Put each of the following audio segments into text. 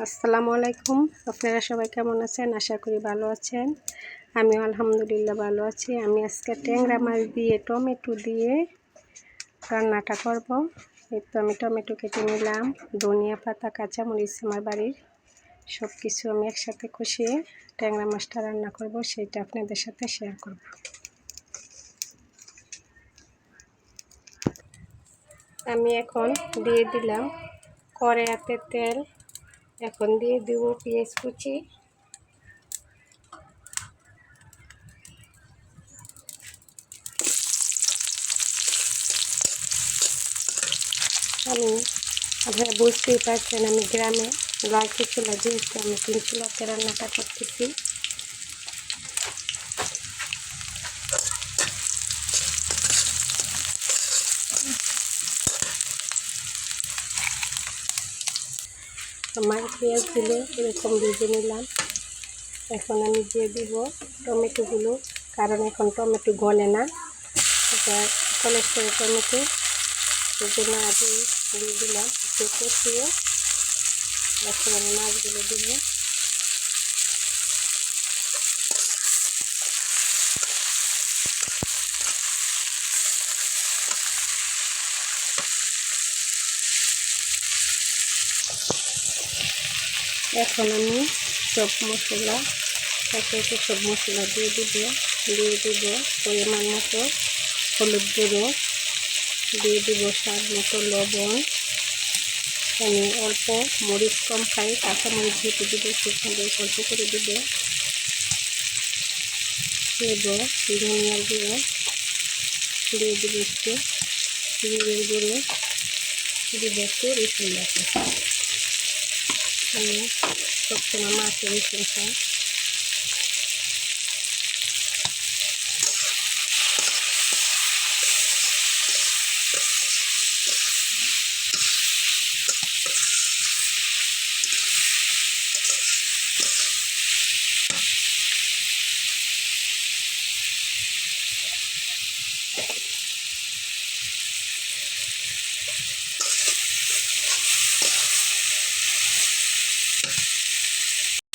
আসসালামু আলাইকুম। আপনারা সবাই কেমন আছেন? আশা করি ভালো আছেন। আমিও আলহামদুলিল্লাহ ভালো আছি। আমি আজকে ট্যাংরা মাছ দিয়ে টমেটো দিয়ে রান্নাটা করব। এই তো আমি টমেটো কেটে নিলাম। ধনিয়া পাতা, কাঁচামরিচ আমার বাড়ির সব কিছু আমি একসাথে কষিয়ে ট্যাংরা মাছটা রান্না করব। সেটা আপনাদের সাথে শেয়ার করব। আমি এখন দিয়ে দিলাম কড়াইতে তেল এখন দিয়ে দেবো পেঁয়াজ কুচি। আমি আপনারা বুঝতেই পারছেন আমি গ্রামে লাল চুলা দিয়েছি আমি তিন চুলাতে রান্নাটা করতেছি। আমার দিলে এরকম ভেজে নিলাম এখন আমি দিয়ে দিব টমেটোগুলো, কারণ এখন টমেটো গলে না। এটা কলেস্ট্রল টমেটো এই জন্য আগেই দিয়ে দিলাম, একটু কষিয়ে। এখন আমি মাছগুলো দিব। এখন আমি সব মশলা একে একে সব মশলা দিয়ে দিব দিয়ে দিব পরিমাণ মতো হলুদ গুঁড়ো, দিয়ে দিব স্বাদ মতো লবণ। আমি অল্প মরিচ কম খাই, কাঁচা মরিচ দিতে দিব সেখানে অল্প করে দিব। দেব ধনিয়ার গুঁড়ো, দিয়ে দিব একটু জিরের গুঁড়ো দিব একটু রসুন আমি সবসময় মাছের রসুন খাই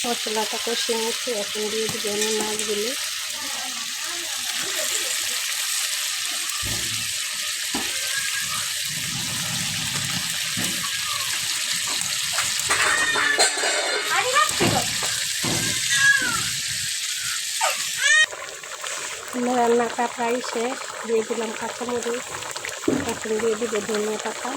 মশলাটা কষে নিচ্ছি এখন দিয়ে দিব আমি মাছগুলো। রান্নাটা প্রায় শেষ, দিয়ে দিলাম কাঁচামরিচ, এখন দিয়ে দিব ধনিয়া পাতা।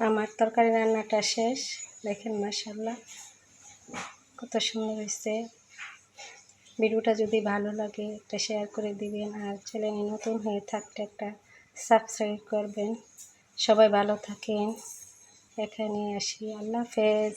আমার তরকারি রান্নাটা শেষ। দেখেন মাসাল্লাহ কত সুন্দর হয়েছে। ভিডিওটা যদি ভালো লাগে একটা শেয়ার করে দিবেন আর চ্যানেলে নতুন হয়ে থাকতে একটা সাবস্ক্রাইব করবেন। সবাই ভালো থাকেন। এখানে আসি। আল্লাহ হাফেজ।